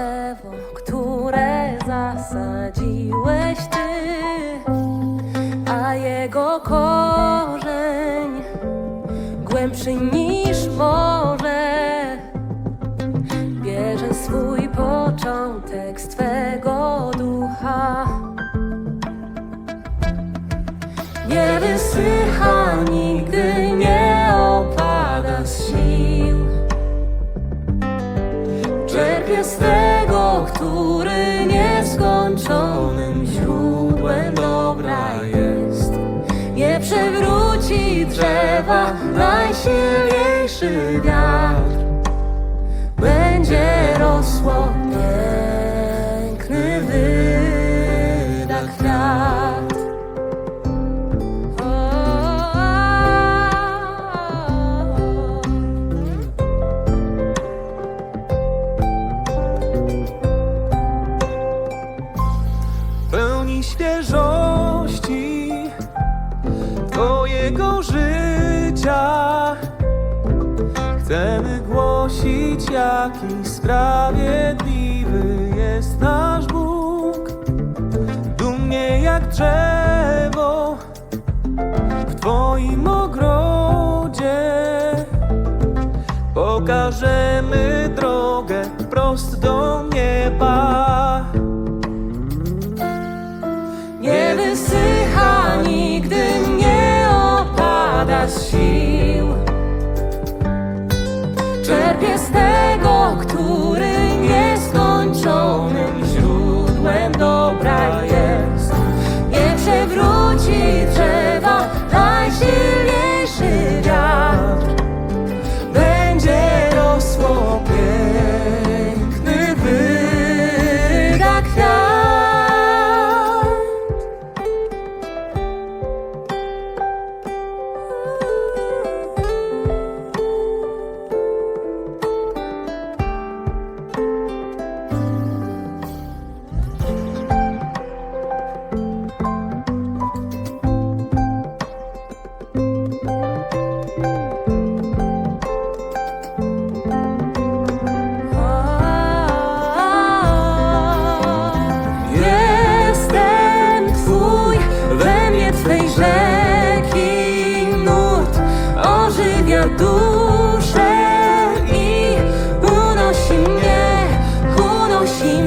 drzewo, które zasadziłeś ty, a jego korzeń głębszy niż morze bierze swój początek z Twego ducha. Nie wysycha nigdy, nie opada z sił. Czerpie z tego, który nieskończonym źródłem dobra jest. Nie przewróci drzewa najsilniejszy wiatr będzie rosło Twojego życia. Chcemy głosić, jaki sprawiedliwy jest nasz Bóg. Dumnie jak drzewo w Twoim ogrodzie. Pokażemy drogę opada 独身，你无 i 熄灭，无脑熄